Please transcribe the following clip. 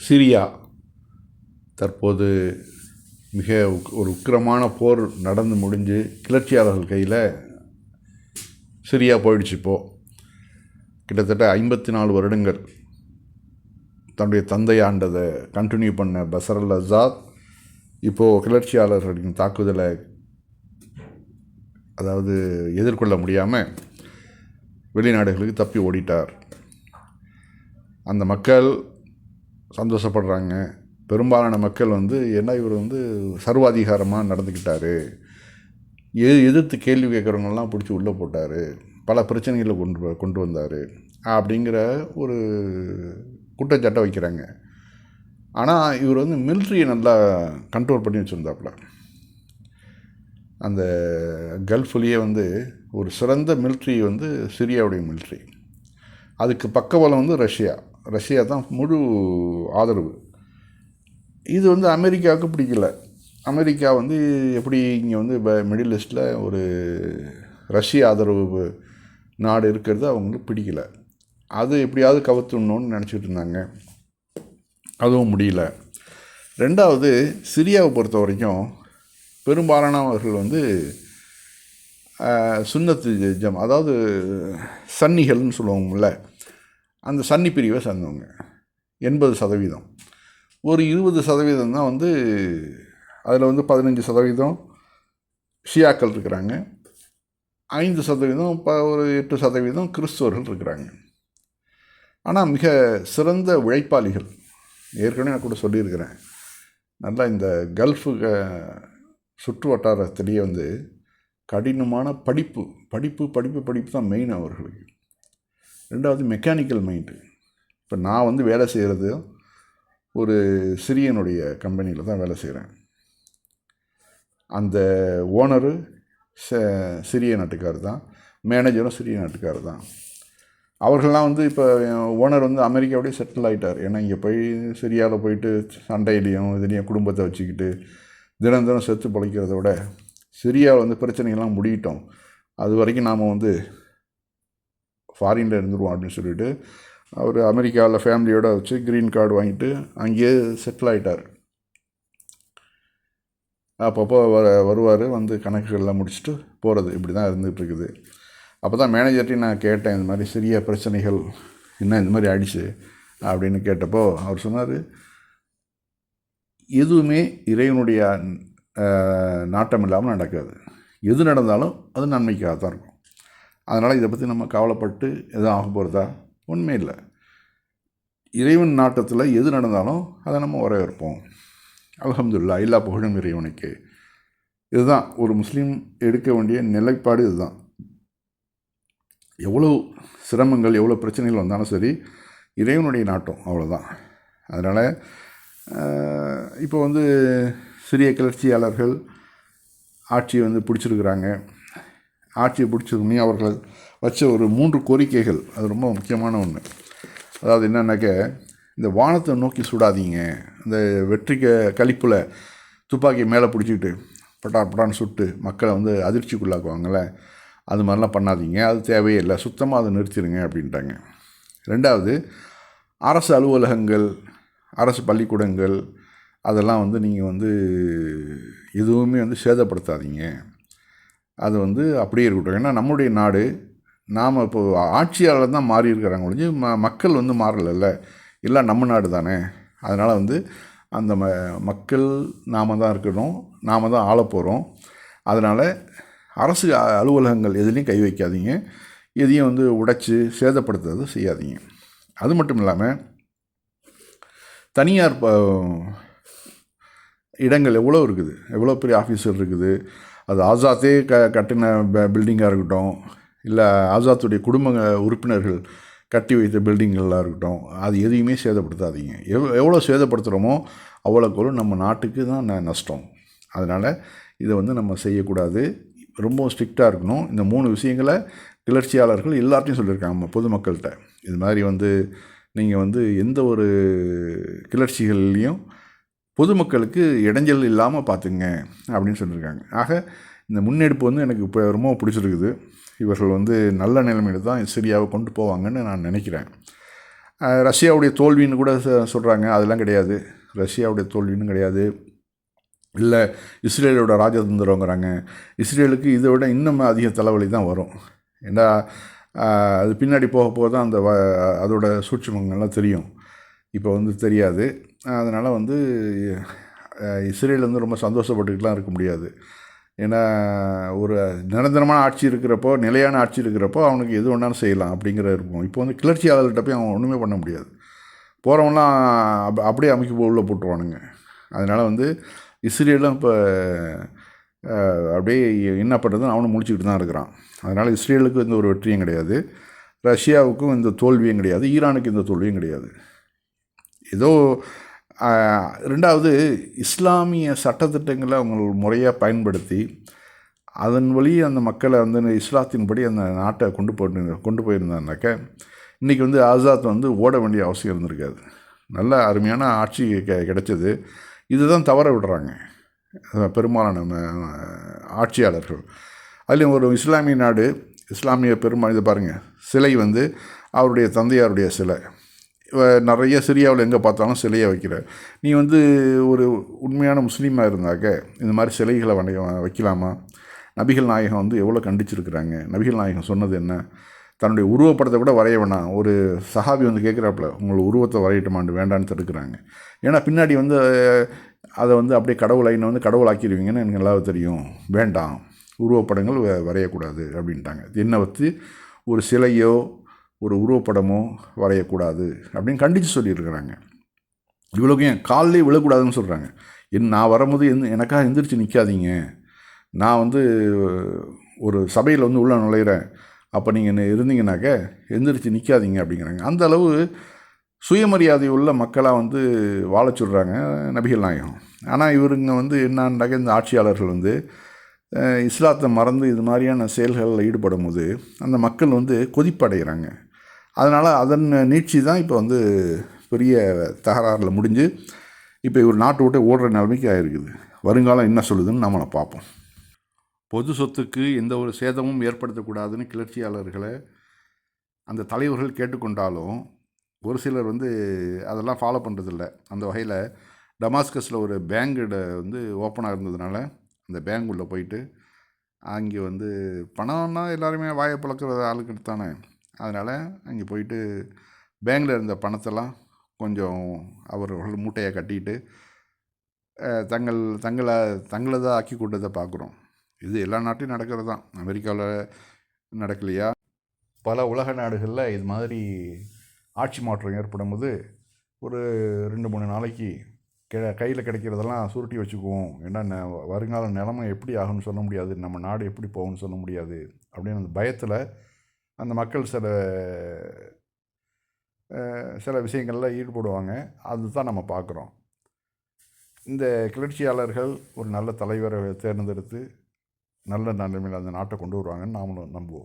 Syria தற்போது மிக உக்- ஒரு உக்கிரமான போர் நடந்து முடிஞ்சு கிளர்ச்சியாளர்கள் கையில் சிரியா போயிடுச்சு இப்போது கிட்டத்தட்ட ஐம்பத்தி நாலு வருடங்கள் தன்னுடைய தந்தை ஆண்டதை கண்டினியூ பண்ண பசரல் அசாத் இப்போது கிளர்ச்சியாளர்களின் தாக்குதலை அதாவது எதிர்கொள்ள முடியாமல் வெளிநாடுகளுக்கு தப்பி ஓடிட்டார். அந்த மக்கள் சந்தோஷப்படுறாங்க. பெரும்பாலான மக்கள் வந்து என்ன இவர் வந்து சர்வாதிகாரமாக நடந்துக்கிட்டார்? எ எதிர்த்து கேள்வி கேட்குறவங்கெல்லாம் பிடிச்சி உள்ளே போட்டார். பல பிரச்சனைகளை கொண்டு வ- கொண்டு வந்தார். அப்படிங்கிற ஒரு குற்றச்சாட்டை வைக்கிறாங்க. ஆனால் இவர் வந்து மிலிட்ரியை நல்லா கண்ட்ரோல் பண்ணி வச்சுருந்தாப்புல. அந்த கல்ஃப்லேயே வந்து ஒரு சிறந்த மிலிட்ரி வந்து சிரியாவுடைய மிலிட்ரி. அதுக்கு பக்கபலம் வந்து ரஷ்யா. ரஷ்யா தான் முழு ஆதரவு. இது வந்து அமெரிக்காவுக்கு பிடிக்கல. அமெரிக்கா வந்து எப்படி இங்கே வந்து இப்போ மிடில் ஈஸ்டில் ஒரு ரஷ்ய ஆதரவு நாடு இருக்கிறது அவங்களுக்கு பிடிக்கல. அது எப்படியாவது கவுத்துடணும்னு நினச்சிட்டு இருந்தாங்க. அதுவும் முடியல. ரெண்டாவது சிரியாவை பொறுத்த வரைக்கும் பெரும்பாலானவர்கள் வந்து ஆஹ், சுன்னத்து ஜம் அதாவது சன்னிகள்னு சொல்லுவோம்ல அந்த சன்னி பிரிவை சேர்ந்தவங்க. எண்பது சதவீதம். ஒரு இருபது சதவீதம் தான் வந்து அதில் வந்து பதினஞ்சு சதவீதம் ஷியாக்கள் இருக்கிறாங்க. ஐந்து சதவீதம் ப ஒரு எட்டு சதவீதம் கிறிஸ்துவர்கள் இருக்கிறாங்க. ஆனால் மிக சிறந்த உழைப்பாளிகள். ஏற்கனவே நான் கூட சொல்லியிருக்கிறேன். நல்லா இந்த கல்ஃபு சுற்று வட்டாரத்திலேயே வந்து கடினமான படிப்பு படிப்பு படிப்பு படிப்பு தான் மெயின் அவர்களுக்கு. ரெண்டாவது மெக்கானிக்கல் மைண்டு இப்போ நான் வந்து வேலை செய்கிறது ஒரு சிரியனுடைய கம்பெனியில் தான் வேலை செய்கிறேன் அந்த ஓனரு சிறிய நாட்டுக்கார் தான். மேனேஜரும் சிறிய நாட்டுக்காரர் தான். அவர்கள்லாம் வந்து இப்போ ஓனர் வந்து அமெரிக்காவோடய செட்டில் ஆகிட்டார் ஏன்னா இங்கே போய் சிரியாவில் போயிட்டு சண்டையிலையும் இதுலேயும் குடும்பத்தை வச்சுக்கிட்டு தினம் தினம் செத்து பிழைக்கிறத விட சிரியாவில் வந்து பிரச்சனைகள்லாம் முடியிட்டோம். அது வரைக்கும் நாம் வந்து ஃபாரினில் இருந்துருவோம் அப்படின்னு சொல்லிட்டு அவர் அமெரிக்காவில் ஃபேமிலியோடு வச்சு க்ரீன் கார்டு வாங்கிட்டு அங்கேயே செட்டில் ஆகிட்டார் அப்பப்போ வர வருவார் வந்து கணக்குகள்லாம் முடிச்சுட்டு போகிறது இப்படி தான் இருந்துகிட்ருக்குது. அப்போ தான் மேனேஜர்ட்டையும் நான் கேட்டேன் இந்த மாதிரி சிறிய பிரச்சனைகள் என்ன இந்த மாதிரி ஆயிடுச்சு? அப்படின்னு கேட்டப்போ அவர் சொன்னார் எதுவுமே இறைவனுடைய நாட்டம் இல்லாமல் நடக்காது. எது நடந்தாலும் அது நன்மைக்காக தான் இருக்கும். அதனால் இதை பற்றி நம்ம கவலைப்பட்டு எதுவும் ஆக போகிறதா உண்மை இல்லை. இறைவன் நாட்டத்தில் எது நடந்தாலும் அதை நம்ம வரவேற்போம். அலமதுல்லா எல்லா புகழும் இறைவனுக்கு. இதுதான் ஒரு முஸ்லீம் எடுக்க வேண்டிய நிலைப்பாடு இதுதான். எவ்வளோ சிரமங்கள் எவ்வளோ பிரச்சனைகள் வந்தாலும் சரி இறைவனுடைய நாட்டம் அவ்வளோதான் அதனால் இப்போ வந்து சிறிய கிளர்ச்சியாளர்கள் ஆட்சியை வந்து பிடிச்சிருக்கிறாங்க. ஆட்சியை பிடிச்சதுமே அவர்கள் வச்ச ஒரு மூன்று கோரிக்கைகள். அது ரொம்ப முக்கியமான ஒன்று அதாவது என்னென்னாக்க இந்த வானத்தை நோக்கி சுடாதீங்க. இந்த வெற்றிக்க கழிப்பில் துப்பாக்கி மேலே பிடிச்சிக்கிட்டு பட்டா பட்டான்னு சுட்டு மக்களை வந்து அதிர்ச்சிக்குள்ளாக்குவாங்கள அது மாதிரிலாம் பண்ணாதீங்க. அது தேவையே இல்லை. சுத்தமாக அதை நிறுத்திடுங்க அப்படின்ட்டாங்க. ரெண்டாவது அரசு அலுவலகங்கள் அரசு பள்ளிக்கூடங்கள் அதெல்லாம் வந்து நீங்கள் வந்து எதுவுமே வந்து சேதப்படுத்தாதீங்க. அது வந்து அப்படியே இருக்கட்டும். ஏன்னா நம்முடைய நாடு நாம் இப்போ ஆட்சியாளர் தான் மாறி இருக்கிறாங்க ஒழிஞ்சு ம மக்கள் வந்து மாறலைல்ல. எல்லாம் நம்ம நாடு தானே. அதனால் வந்து அந்த ம மக்கள் நாம் தான் இருக்கணும். நாம் தான் ஆள போகிறோம் அதனால் அரசு அ- அலுவலகங்கள் எதுலேயும் கை வைக்காதீங்க. எதையும் வந்து உடைச்சி சேதப்படுத்துறது செய்யாதீங்க. அது மட்டும் இல்லாமல் தனியார் இடங்கள் எவ்வளோ இருக்குது? எவ்வளோ பெரிய ஆஃபீஸர் இருக்குது? அது ஆசாத்தே க கட்டின பில்டிங்காக இருக்கட்டும் இல்லை ஆசாத்துடைய குடும்ப உறுப்பினர்கள் கட்டி வைத்த பில்டிங்கெல்லாம் இருக்கட்டும் அது எதையுமே சேதப்படுத்தாதீங்க. எவ் எவ்வளோ சேதப்படுத்துகிறோமோ அவ்வளோக்கு நம்ம நாட்டுக்கு தான் ந- நஷ்டம். அதனால் இதை வந்து நம்ம செய்யக்கூடாது. ரொம்ப ஸ்ட்ரிக்டாக இருக்கணும். இந்த மூணு விஷயங்களை கிளர்ச்சியாளர்கள் எல்லார்ட்டையும் சொல்லியிருக்காங்க நம்ம பொதுமக்கள்கிட்ட. இது மாதிரி வந்து நீங்கள் வந்து எந்த ஒரு கிளர்ச்சிகள்லேயும் பொதுமக்களுக்கு இடைஞ்சல் இல்லாமல் பார்த்துங்க அப்படின்னு சொல்லியிருக்காங்க. ஆக இந்த முன்னெடுப்பு வந்து எனக்கு இப்போ ரொம்ப பிடிச்சிருக்குது. இவர்கள் வந்து நல்ல நிலைமையில தான் சிரியாவை கொண்டு போவாங்கன்னு நான் நினைக்கிறேன். ரஷ்யாவுடைய தோல்வின்னு கூட சொல்கிறாங்க அதெல்லாம் கிடையாது. ரஷ்யாவுடைய தோல்வின்னு கிடையாது. இல்லை இஸ்ரேலோட ராஜதந்திரங்கிறாங்க. இஸ்ரேலுக்கு இதை விட இன்னும் அதிக தலைவலி தான் வரும். ஏன்னா அது பின்னாடி போக போக தான் அந்த வ அதோட சூட்சமங்கள்லாம் தெரியும். இப்போ வந்து தெரியாது. அதனால் வந்து இஸ்ரேல் வந்து ரொம்ப சந்தோஷப்பட்டுக்கிட்டுலாம் இருக்க முடியாது. ஏன்னா ஒரு நிரந்தரமான ஆட்சி இருக்கிறப்போ நிலையான ஆட்சி இருக்கிறப்போ அவனுக்கு எது வேணாலும் செய்யலாம் அப்படிங்கிற இருக்கும். இப்போ வந்து கிளர்ச்சியாளர்கிட்ட போய் அவன் ஒன்றுமே பண்ண முடியாது. போகிறவங்களாம் அப் அப்படியே அமைக்க உள்ளே போட்டுருவானுங்க. அதனால் வந்து இஸ்ரேலும் இப்போ அப்படியே என்ன பண்ணுறதுன்னு அவனும் முடிச்சுக்கிட்டு தான் இருக்கிறான். அதனால் இஸ்ரேலுக்கு இந்த ஒரு வெற்றியும் கிடையாது. ரஷ்யாவுக்கும் இந்த தோல்வியும் கிடையாது. ஈரானுக்கு இந்த தோல்வியும் கிடையாது. ஏதோ ரெண்டாவது இஸ்லாமிய சட்டத்திட்டங்களை அவங்க முறையாக பயன்படுத்தி அதன் வழி அந்த மக்களை வந்து இஸ்லாத்தின்படி அந்த நாட்டை கொண்டு போட்டு கொண்டு போயிருந்தாங்கனாக்க இன்றைக்கி வந்து ஆசாத் வந்து ஓட வேண்டிய அவசியம் இருந்திருக்காது. நல்ல அருமையான ஆட்சி கெ கிடைச்சது. இதுதான் தவற விடுறாங்க. பெரும்பாலான ஆட்சியாளர்கள். அதுலேயும் ஒரு இஸ்லாமிய நாடு இஸ்லாமிய பெருமா இதை பாருங்கள் சிலை வந்து அவருடைய தந்தையாருடைய சிலை. நிறைய சிரியாவில் எங்கே பார்த்தாலும் சிலையை வைக்கிற நீ வந்து ஒரு உண்மையான முஸ்லீமாக இருந்தாக்க இந்த மாதிரி சிலைகளை வணங்க வைக்கலாமா? நபிகள் நாயகம் வந்து எவ்வளோ கண்டிச்சிருக்கிறாங்க? நபிகள் நாயகம் சொன்னது என்ன? தன்னுடைய உருவப்படத்தை கூட வரைய வேணாம். ஒரு சஹாபி வந்து கேட்குறாப்புல உங்களை உருவத்தை வரையட்டுமாண்டு வேண்டான்னு தடுக்கிறாங்க. ஏன்னா பின்னாடி வந்து அதை வந்து அப்படியே கடவுள் ஐனை வந்து கடவுள் ஆக்கிடுவீங்கன்னு எனக்கு நல்லா தெரியும். வேண்டாம். உருவப்படங்கள் வ- வரையக்கூடாது அப்படின்ட்டாங்க. என்னை வச்சு ஒரு சிலையோ ஒரு உருவப்படமோ வரையக்கூடாது அப்படின்னு கண்டித்து சொல்லியிருக்கிறாங்க. இவ்வளோக்கு ஏன்? காலிலே விழக்கூடாதுன்னு சொல்கிறாங்க என் நான் வரும்போது எந்த எனக்காக எந்திரிச்சு நிற்காதீங்க நான் வந்து ஒரு சபையில் வந்து உள்ளே நுழையிறேன். அப்போ நீங்கள் இருந்தீங்கனாக்க எந்திரிச்சு நிற்காதீங்க அப்படிங்கிறாங்க. அந்த அளவு சுயமரியாதை உள்ள மக்களாக வந்து வாழச் சொல்கிறாங்க நபிகள் நாயகம். ஆனால் இவருங்க வந்து என்னன்னாக்க இந்த ஆட்சியாளர்கள் வந்து இஸ்லாத்தை மறந்து இது மாதிரியான செயல்களில் ஈடுபடும் போது அந்த மக்கள் வந்து கொதிப்படைகிறாங்க. அதனால் அதன் நீட்சி தான் இப்போ வந்து பெரிய தகராறில் முடிஞ்சு இப்போ இவர் நாட்டு விட்டு ஓடுற நிலைமைக்கு ஆயிருக்குது. வருங்காலம் என்ன சொல்லுதுன்னு நம்மளை பார்ப்போம். பொது சொத்துக்கு எந்த ஒரு சேதமும் ஏற்படுத்தக்கூடாதுன்னு கிளர்ச்சியாளர்களை அந்த தலைவர்கள் கேட்டுக்கொண்டாலும் ஒரு சிலர் வந்து அதெல்லாம் ஃபாலோ பண்ணுறதில்ல அந்த வகையில் டமாஸ்கஸில் ஒரு பேங்கோட வந்து ஓப்பனாக இருந்ததுனால அந்த பேங்க் உள்ளே போயிட்டு அங்கே வந்து பணம்னா எல்லாருமே வாயை பழக்கிற ஆளுக்கிட்டு தானே அதனால் அங்கே போயிட்டு பேங்கில் இருந்த பணத்தெல்லாம் கொஞ்சம் அவர்கள் மூட்டையை கட்டிட்டு தங்கள் தங்களை தங்களதாக ஆக்கி கொண்டதை பார்க்குறோம். இது எல்லா நாட்டையும் நடக்கிறது தான். அமெரிக்காவில் நடக்கலையா? பல உலக நாடுகளில் இது மாதிரி ஆட்சி மாற்றம் ஏற்படும் போது ஒரு ரெண்டு மூணு நாளைக்கு கி கையில் கிடைக்கிறதெல்லாம் சுருட்டி வச்சுக்குவோம். ஏன்னா ந- வருங்கால நிலமை எப்படி ஆகும்னு சொல்ல முடியாது. நம்ம நாடு எப்படி போகும்னு சொல்ல முடியாது. அப்படின்னு அந்த பயத்தில் அந்த மக்கள் சில சில விஷயங்களில் ஈடுபடுவாங்க. அதுதான் நம்ம பார்க்குறோம். இந்த கிளர்ச்சியாளர்கள் ஒரு நல்ல தலைவரை தேர்ந்தெடுத்து நல்ல நிலைமையில் அந்த நாட்டை கொண்டு வருவாங்கன்னு நாமளும் நம்புவோம்.